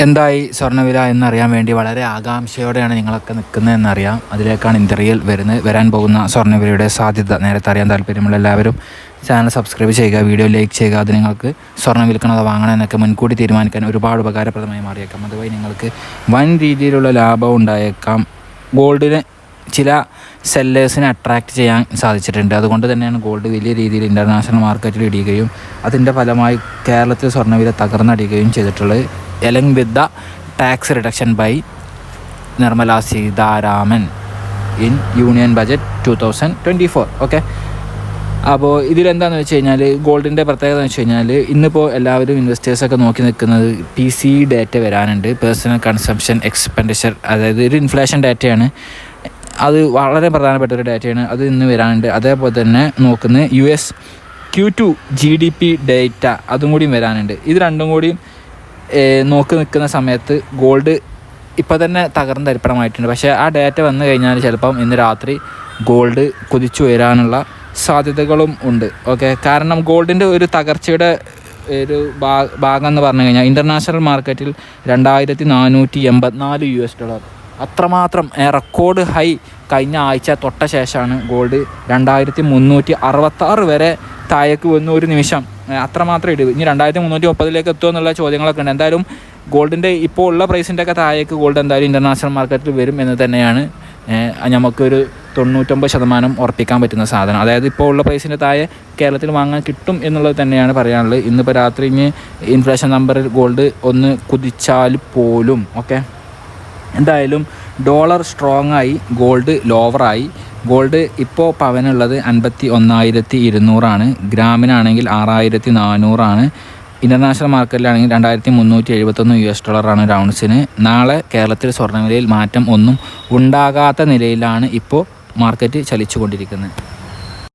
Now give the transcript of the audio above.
എന്തായി സ്വർണവില എന്നറിയാൻ വേണ്ടി വളരെ ആകാംക്ഷയോടെയാണ് നിങ്ങളൊക്കെ നിൽക്കുന്നതെന്നറിയാം. അതിലേക്കാണ് ഇന്ത്യയിൽ വരുന്ന വരാൻ പോകുന്ന സ്വർണവിലയുടെ സാധ്യത. നേരത്തെ അറിയാൻ താല്പര്യമുള്ള എല്ലാവരും ചാനൽ സബ്സ്ക്രൈബ് ചെയ്യുക വീഡിയോ ലൈക്ക് ചെയ്യുക. അത് നിങ്ങൾക്ക് സ്വർണം വിൽക്കണത് വാങ്ങണം എന്നൊക്കെ മുൻകൂട്ടി തീരുമാനിക്കാൻ ഒരുപാട് ഉപകാരപ്രദമായി മാറിയേക്കാം. അതുവഴി നിങ്ങൾക്ക് വൻ രീതിയിലുള്ള ലാഭം ഉണ്ടായേക്കാം. ഗോൾഡിനെ ചില സെല്ലേഴ്സിനെ അട്രാക്റ്റ് ചെയ്യാൻ സാധിച്ചിട്ടുണ്ട്. അതുകൊണ്ട് തന്നെയാണ് ഗോൾഡ് വലിയ രീതിയിൽ ഇന്റർനാഷണൽ മാർക്കറ്റിൽ ഇടിയുകയും അതിന്റെ ഫലമായി കേരളത്തിൽ സ്വർണവില തകർന്നടിയുകയും ചെയ്തിട്ടുള്ളത്. Along with the tax reduction by Nirmala Sitharaman in union budget two thousand twenty four okay അപ്പോൾ ഇതിലെന്താണെന്ന് വെച്ച് കഴിഞ്ഞാൽ ഗോൾഡിന്റെ പ്രത്യേകത എന്ന് വെച്ച് കഴിഞ്ഞാൽ ഇന്നിപ്പോൾ എല്ലാവരും ഇൻവെസ്റ്റേഴ്സൊക്കെ നോക്കി നിൽക്കുന്നത് പി സി ഡാറ്റ വരാനുണ്ട്. പേഴ്സണൽ കൺസംഷൻ എക്സ്പെൻഡിച്ചർ അതായത് ഒരു ഇൻഫ്ലേഷൻ ഡാറ്റയാണ് അത് വളരെ പ്രധാനപ്പെട്ട ഒരു ഡാറ്റയാണ് അത് ഇന്ന് വരാനുണ്ട്. അതേപോലെ തന്നെ നോക്കുന്നത് U S Q two G D P data അതും കൂടിയും വരാനുണ്ട്. ഇത് രണ്ടും കൂടിയും നോക്കി നിൽക്കുന്ന സമയത്ത് ഗോൾഡ് ഇപ്പോൾ തന്നെ തകർന്ന് തരിപ്പണമായിട്ടുണ്ട്. പക്ഷേ ആ ഡേറ്റ വന്നു കഴിഞ്ഞാൽ ചിലപ്പം ഇന്ന് രാത്രി ഗോൾഡ് കുതിച്ചു വരാനുള്ള സാധ്യതകളും ഉണ്ട്. ഓക്കെ? കാരണം ഗോൾഡിന്റെ ഒരു തകർച്ചയുടെ ഒരു ഭാഗം എന്ന് പറഞ്ഞു കഴിഞ്ഞാൽ ഇന്റർനാഷണൽ മാർക്കറ്റിൽ രണ്ടായിരത്തി നാനൂറ്റി എൺപത്തിനാല് യു എസ് ഡോളർ. അത്രമാത്രം റെക്കോർഡ് ഹൈ കഴിഞ്ഞ ആഴ്ച തൊട്ട ശേഷമാണ് ഗോൾഡ് രണ്ടായിരത്തി മുന്നൂറ്റി അറുപത്താറ് വരെ താഴേക്ക് വന്നു ഒരു നിമിഷം. അത്രമാത്രം ഇടിവ് ഇനി രണ്ടായിരത്തി മുന്നൂറ്റി മുപ്പതിലേക്ക് എത്തുമോ എന്നുള്ള ചോദ്യങ്ങളൊക്കെ ഉണ്ട്. എന്തായാലും ഗോൾഡിന്റെ ഇപ്പോൾ ഉള്ള പ്രൈസിന്റെ ഒക്കെ താഴേക്ക് ഗോൾഡ് എന്തായാലും ഇന്റർനാഷണൽ മാർക്കറ്റിൽ വരും എന്ന് തന്നെയാണ് നമുക്കൊരു തൊണ്ണൂറ്റൊമ്പത് ശതമാനം ഉറപ്പിക്കാൻ പറ്റുന്ന സാധനം. അതായത് ഇപ്പോൾ ഉള്ള പ്രൈസിന്റെ താഴെ കേരളത്തിൽ വാങ്ങാൻ കിട്ടും എന്നുള്ളത് തന്നെയാണ് പറയാനുള്ളത്. ഇന്നിപ്പോൾ രാത്രി ഇനി ഇൻഫ്ലേഷൻ നമ്പറിൽ ഗോൾഡ് ഒന്ന് കുതിച്ചാൽ പോലും ഓക്കെ? എന്തായാലും ഡോളർ സ്ട്രോങ് ആയി ഗോൾഡ് ലോവറായി. ഗോൾഡ് ഇപ്പോൾ പവനുള്ളത് അൻപത്തി ഒന്നായിരത്തി ഇരുന്നൂറാണ് ഗ്രാമിനാണെങ്കിൽ ആറായിരത്തി നാനൂറാണ് ഇന്റർനാഷണൽ മാർക്കറ്റിലാണെങ്കിൽ രണ്ടായിരത്തി മുന്നൂറ്റി എഴുപത്തൊന്ന് യു എസ് ഡോളറാണ് റൗണ്ട്സിന്. നാളെ കേരളത്തിൽ സ്വർണവിലയിൽ മാറ്റം ഒന്നും ഉണ്ടാകാത്ത നിലയിലാണ് ഇപ്പോൾ മാർക്കറ്റ് ചലിച്ചുകൊണ്ടിരിക്കുന്നത്.